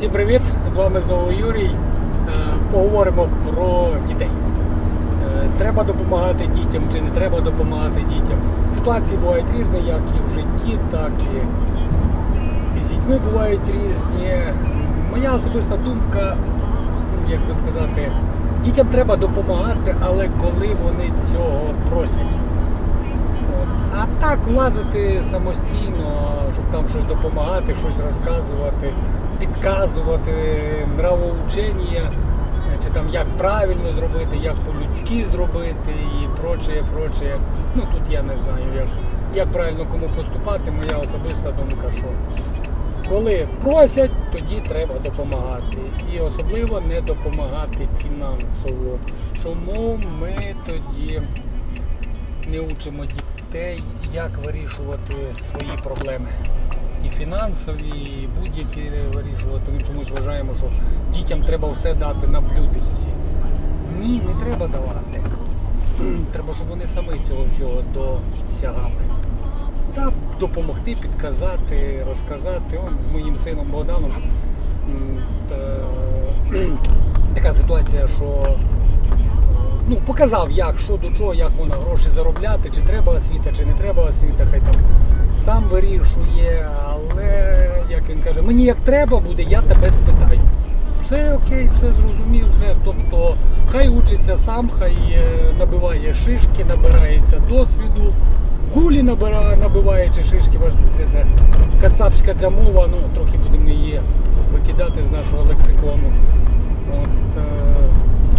Всім привіт! З вами знову Юрій. Е, Поговоримо про дітей. Е, Треба допомагати дітям чи не треба допомагати дітям. Ситуації бувають різні, як і в житті, так і з дітьми бувають різні. Моя особиста думка, як би сказати, дітям треба допомагати, але коли вони цього просять. А так лазити самостійно, щоб там щось допомагати, щось розказувати, підказувати, нравоучення, чи там як правильно зробити, як по-людськи зробити і прочее, прочее. Ну тут я не знаю, як, як правильно кому поступати. Моя особиста думка, що коли просять, тоді треба допомагати. І особливо не допомагати фінансово. Чому ми тоді не учимо дітей, як вирішувати свої проблеми. І фінансові, і будь-які вирішувати. Ми чомусь вважаємо, що дітям треба все дати на блюдечці. Ні, не треба давати. Треба, щоб вони самі цього всього досягали. Та допомогти, підказати, розказати. Он з моїм сином Богданом та, така ситуація, що ну, показав, як, що до чого, як можна гроші заробляти, чи треба освіта, чи не треба освіта, хай там сам вирішує, але як він каже, мені як треба буде, я тебе спитаю. Все окей, все зрозумів, все. Тобто хай учиться сам, хай е, набиває шишки, набирається досвіду, гулі набирає, шишки, бачите, це кацапська ця мова, ну трохи будемо її викидати з нашого лексикону. От, е,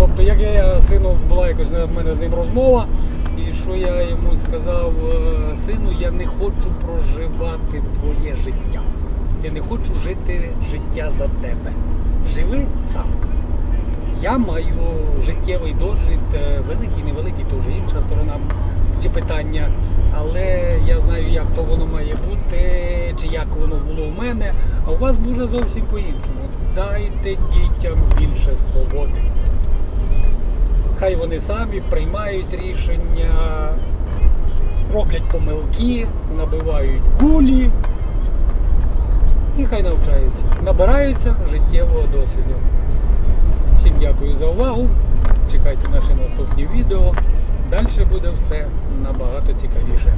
тобто, як я сину була якось в мене з ним розмова, і що я йому сказав, е, сину, я не хочу проживати твоє життя. Я не хочу жити життя за тебе. Живи сам. Я маю життєвий досвід, е, великий, невеликий, то вже інша сторона чи питання. Але я знаю, як то воно має бути, чи як воно було у мене, а у вас буде зовсім по-іншому. Дайте дітям більше свободи. Хай вони самі приймають рішення, роблять помилки, набивають кулі і хай навчаються, набираються життєвого досвіду. Всім дякую за увагу. Чекайте наші наступні відео. Далі буде все набагато цікавіше.